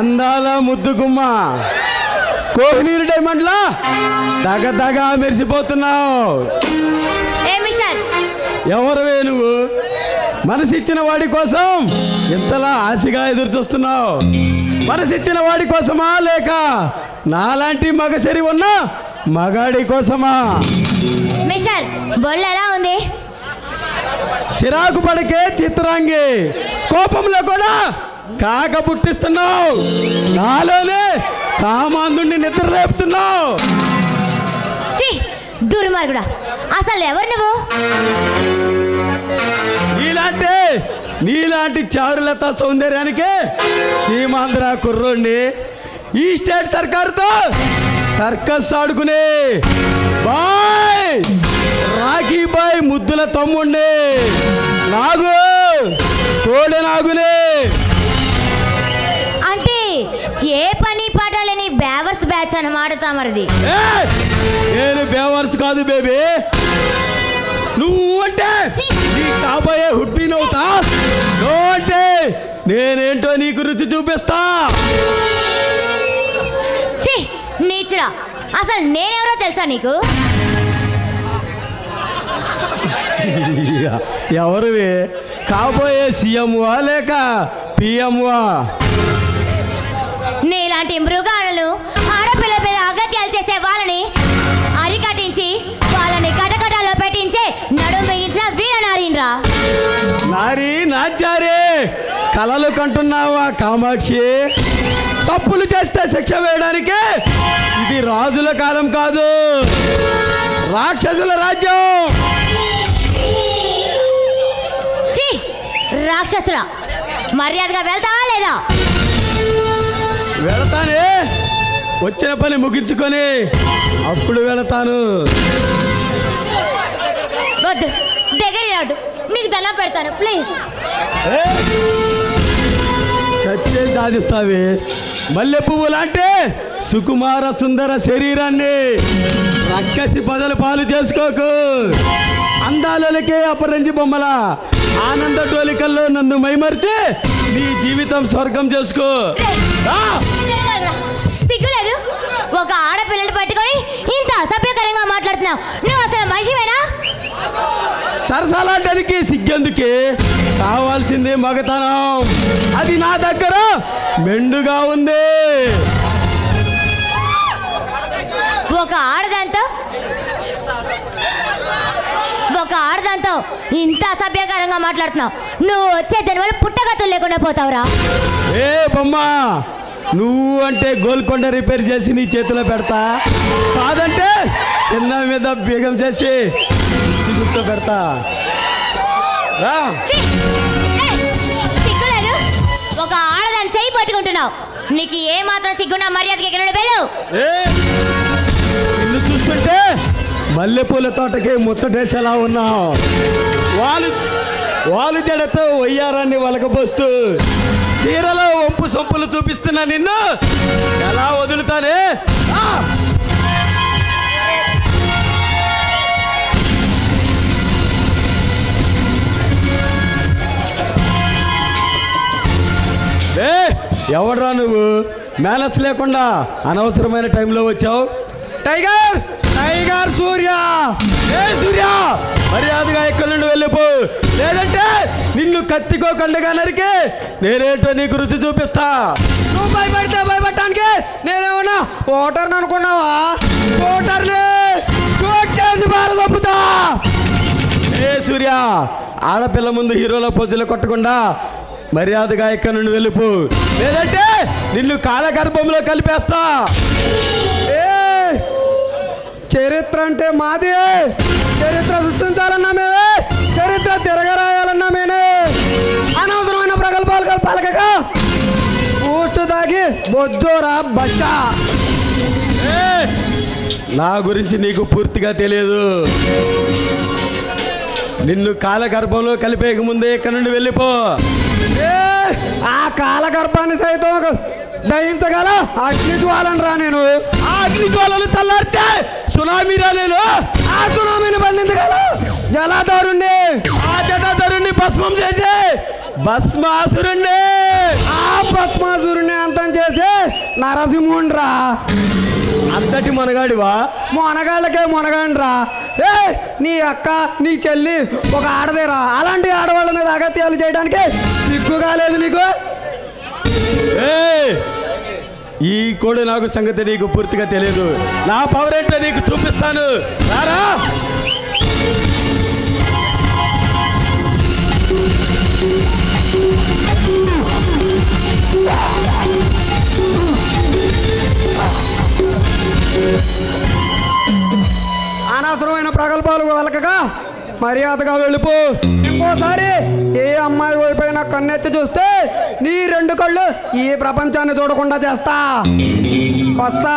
అందాల ముద్దు గుమ్మ. కోహినీరు డైమండ్లా దగ దగ మెరిసిపోతున్నావు. ఎవరువే నువ్వు? మనసిచ్చిన వాడి కోసం ఇంతలా ఆశగా ఎదురు చూస్తున్నావు మనసిచ్చిన వాడి కోసమా లేక నాలాంటి మగసరి ఉన్న మగాడి కోసమా? మిషన్ బొల్లు ఎలా ఉంది? చిరాకు పడకే చిత్రాంగి. కోపంలో కూడా కాక పుట్టిస్తున్నావు నాలోనే కామాందుని నిద్ర లేపుతున్నావు దుర్మార్గుడా. అసలు ఎవరు నువ్వు? నీలాంటి నీలాంటి చారులత సౌందర్యానికి సీమాంధ్ర కుర్రోడిని ఈ స్టేట్ సర్కారుతో సర్కస్ ఆడుకునే బాయ్ రాఖీ బాయ్ ముద్దుల తమ్ముణ్ణి. నాగు కోడె నాగునే. పని పాట లేని బ్యావర్స్ బ్యాచ్ అన్నమాట తమరిది! నేను బేవర్స్ కాదు బేబీ. నువ్వు అంటే నీ కాబోయే హుడ్బీన్ అవుతా నువ్వు అంటే నేనేంటో నీకు రుచి చూపిస్తా. నీచుడా. అసలు నేనెవరో తెలుసా నీకు? ఎవరివి? కాబోయే సీఎంవా లేక పిఎంవా? నీలాంటి మృగాలను ఆడపిల్ల మీద అగత్యాలు చేసే వాళ్ళని అరికట్టించి వాళ్ళని కటకటాల్లో పెట్టించే నడుము వేయించిన వీరనారీన్రా నారి నాచారే కలలు కంటున్నావా కామాక్షి? తప్పులు చేస్తే శిక్ష వేయడానికి ఇది రాజుల కాలం కాదు రాక్షసుల రాజ్యం. ఛీ రాక్షసుడా మర్యాదగా వెళ్తావా లేదా? వెళతానే. వచ్చిన పని ముగించుకొని అప్పుడు వెళతాను. వద్దు దగ్గర రాదు. నీకు దండం పెడతాను ప్లీజ్? చచ్చే సాధిస్తావి మల్లె పువ్వు లాంటి సుకుమార సుందర శరీరాన్ని రక్కసి పదలు పాలు చేసుకోకు. అందాలకే అపరంజి బొమ్మల ఆనంద టోలికల్లో నన్ను మైమర్చి నీ జీవితం స్వర్గం చేసుకో. సిగ్గులేదు ఒక ఆడపిల్లని పట్టుకొని ఇంత అసభ్యకరంగా మాట్లాడుతున్నావు. నువ్వు అసలు మనిషివేనా? సరసాలాడడానికి సిగ్గెందుకే? కావాల్సింది మగతనం. అది నా దగ్గర మెండుగా ఉంది. ఒక ఆడదాంతో ఒక ఆడదాంతో ఇంత అసభ్యకరంగా మాట్లాడుతున్నావు. నువ్వు వచ్చే జన్మలు పుట్టగతులు లేకుండా పోతావురా. ఏ బొమ్మ నువ్వు అంటే గోల్కొండ రిపేర్ చేసి నీ చేతిలో పెడతా? కాదంటే చిన్న మీద బీగం చేసి చిగుతో పెడతా. రా. ఒక ఆడదాన్ని చేయి పట్టుకుంటున్నావు నీకు ఏ మాత్రం సిగ్గున్నా మర్యాదకి ఎక్కడ వెళ్ళు మల్లెపూల తోటకి ముచ్చటేసేలా ఉన్నావు. వాళ్ళు వాళ్ళు జడతో వయ్యారాన్ని వలకపోస్తూ చీరలో వంపు సొంపులు చూపిస్తున్నా నిన్ను ఎలా వదులుతానే? ఏ ఎవడ్రా నువ్వు? మేనస్ లేకుండా అనవసరమైన టైంలో వచ్చావు. టైగర్! టైగర్! లేదంటే నిన్ను కత్తికో కండగా నరికి నేనేంటో నీకు రుచి చూపిస్తా. నువ్వు భయపడితే భయపడటానికి నేనేమన్నా ఓటర్ని అనుకున్నావా? ఓటర్ని చోట్ చేసి పారదొప్పుతా ఏ సూర్య ఆడపిల్ల ముందు హీరోల పొజ్జులు కొట్టకుండా మర్యాదగా ఇక్కడ నుండి వెళ్ళిపో. లేదంటే నిన్ను కాలగర్భంలో కలిపేస్తా. ఏ చరిత్ర అంటే మాది. చరిత్ర సృష్టించాలన్నా మేమే. బొజ్జోరా బచ్చా. ఏ! నా గురించి నీకు పూర్తిగా తెలియదు. నిన్ను కాలగర్భంలో కలిపేక ముందే ఇక్కడ నుండి వెళ్ళిపో. ఏ! ఆ కాలగర్భాన్ని సైతం దహించగల అగ్ని జ్వాలను రా నేను. ఆ అగ్ని జ్వాలలు చల్లార్చే సునామీ రాలేను ఆ సునామీని బంధించగల జలాధారుణ్ణి. ఆ జటాధరుణ్ణి భస్మం చేసే భస్మాసురుణ్ణి! ఆ భస్మాసురుణ్ణి అంతం చేసి నరసింహుండ్రా. అంతటి మనగాడివా? మొనగాళ్ళకే మొనగాండ్రా. ఏ నీ అక్క నీ చెల్లి ఒక ఆడదేరా. అలాంటి ఆడవాళ్ళ మీద అగత్యాలు చేయడానికి సిగ్గు కాలేదు నీకు! ఈ కోడి నాకు సంగతి నీకు పూర్తిగా తెలియదు నా పవర్ ఏంటో నీకు చూపిస్తాను. రారా? అనవసరమైన ప్రగల్భాలు వెలకగా మర్యాదగా వెళ్ళిపో. ఇంకోసారి ఏ అమ్మాయి వైపైన కన్నెత్తి చూస్తే నీ రెండు కళ్ళు ఈ ప్రపంచాన్ని చూడకుండా చేస్తా. వస్తా.